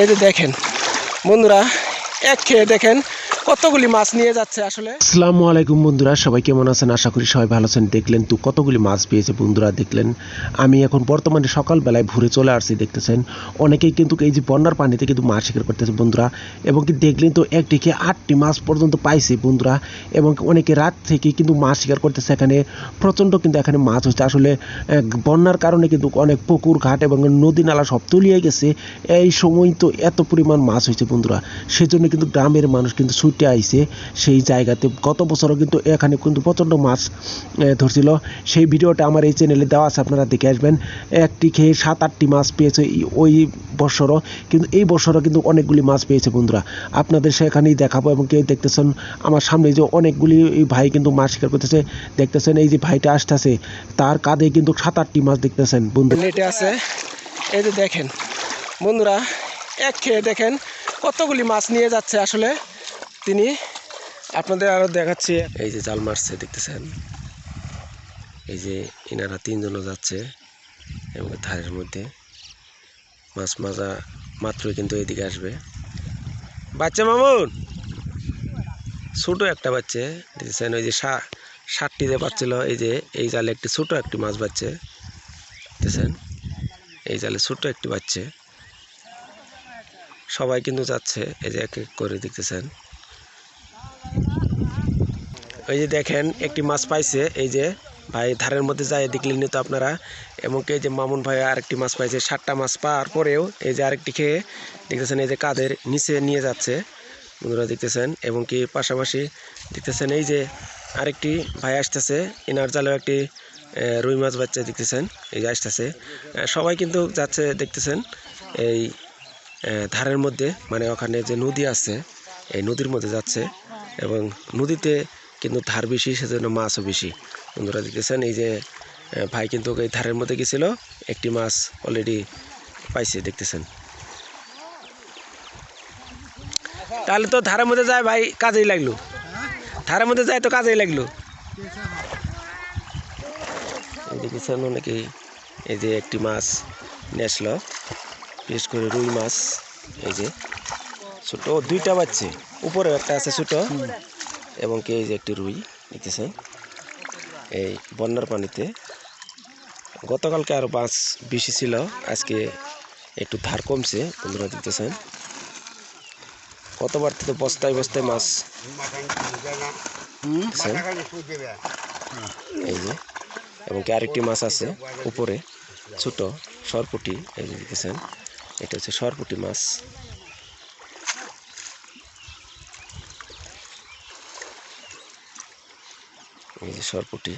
এই যে দেখেন বন্ধুরা এক খেয়ে দেখেন কতগুলি মাছ নিয়ে যাচ্ছে আসলে? আসসালামু আলাইকুম বন্ধুরা, সবাই কেমন আছেন? আশা করি সবাই ভালো আছেন। দেখলেন তো কতগুলি মাছ পেয়েছে বন্ধুরা, দেখলেন। আমি এখন বর্তমানে সকালবেলায় ভোরে চলে আসছি, দেখতেছেন। অনেকেই কিন্তু এই যে বন্যার পানিতে কিন্তু মাছ শিকার করতেছে বন্ধুরা, এবং কি দেখলেন তো এক থেকে আটটি মাছ পর্যন্ত পাইছে বন্ধুরা, এবং অনেকে রাত থেকে কিন্তু মাছ শিকার করতেছে এখানে। প্রচণ্ড কিন্তু এখানে মাছ হচ্ছে। আসলে বন্যার কারণে কিন্তু অনেক পুকুর, ঘাট এবং নদী নালা সব তলিয়ে গেছে। এই সময় তো এত পরিমাণ মাছ হয়েছে বন্ধুরা। সেজন্য কিন্তু গ্রামের মানুষ কিন্তু ছুটে আইছে, সেই জায়গাতে গত বছরও কিন্তু এখানে কিন্তু প্রচণ্ড মাছ ধরছিল। সেই ভিডিওটা আমার এই চ্যানেলে দেওয়া আছে, আপনারা দেখে আসবেন। একটি খেয়ে সাত, আটটি মাছ পেয়েছে ওই বছরও। কিন্তু এই বছরও কিন্তু অনেকগুলি মাছ পেয়েছে বন্ধুরা। আপনাদের সেখানেই দেখাবো এবং কেউ দেখতেছেন, আমার সামনে যে অনেকগুলি ভাই কিন্তু মাছ শিকার করতেছে, দেখতেছেন এই যে ভাইটা আসতেছে, তার কাঁধে কিন্তু সাত, আটটি মাছ দেখতেছেন বন্ধু। নেটে আছে, এই যে দেখেন, বন্ধুরা, এক খেয়ে দেখেন, কতগুলি মাছ নিয়ে যাচ্ছে আসলে। তিনি আপনাদের আরও দেখাচ্ছি। এই যে জাল মারছে, দেখতেছেন? এই যে এনারা তিনজনও যাচ্ছে এবং ধারের মধ্যে। মাছ মাজা মাত্রই কিন্তু এদিকে আসবে। বাচ্চা মামুন! ছোটো একটা বাচ্চা, দেখতেছেন? ওই যে ষাটটি যে পাচ্ছিল এই যে এই জালে একটি ছোটো একটি মাছ বাচ্চে, দেখতেছেন? এই জালে ছোটো একটি বাচ্চে। সবাই কিন্তু যাচ্ছে, এই যে এক এক করে, দেখতেছেন? ওই যে দেখেন, একটি মাছ পাইছে, এই যে ভাই ধারের মধ্যে যায়, দেখলেন তো আপনারা। এবং এই যে মামুন ভাই আরেকটি মাছ পাইছে, সাতটা মাছ পাওয়ার পরেও এই যে আরেকটি খেয়ে দেখতেছেন এই যে কাদের নিচে নিয়ে যাচ্ছে, বন্ধুরা দেখতেছেন। এবং কি পাশাপাশি দেখতেছেন এই যে আরেকটি ভাই আসতেছে, এনার জালেও একটি রুই মাছ বাচ্চা দেখতেছেন, এই যে আসতেছে। সবাই কিন্তু যাচ্ছে দেখতেছেন এই ধারের মধ্যে মানে ওখানে যে নদী আছে, এই নদীর মধ্যে যাচ্ছে এবং নদীতে কিন্তু ধার বেশি, সেজন্য মাছও বেশি। বন্ধুরা দেখতেছেন, এই যে ভাই কিন্তু এই ধারের মধ্যে গেছিল, একটি মাছ অলরেডি পাইছে, দেখতেছেন। তাহলে তো ধারের মধ্যে যায় ভাই, কাজেই লাগল। ধারের মধ্যে যায় তো কাজেই লাগল। দেখেছেন অনেকেই, এই যে একটি মাছ নিয়ে আসলো বিশেষ করে রুই মাছ, এই যে, ছোটো দুইটা বাচ্চে উপরে একটা আছে ছোট। এবং কে এই যে একটি রুই দেখতেছেন, এই বন্যার পানিতে। গতকালকে আরও মাছ বেশি ছিল, আজকে একটু ধার কমছে, বন্ধুরা দেখতেছেন। কতবার থেকে বস্তায় বস্তায় মাছ এই যে, এবং কি আরেকটি মাছ আছে উপরে, ছোট সরপুটি, এই যে দেখেছেন এটা হচ্ছে সরপুটি মাছ। এই যে সরপুটি।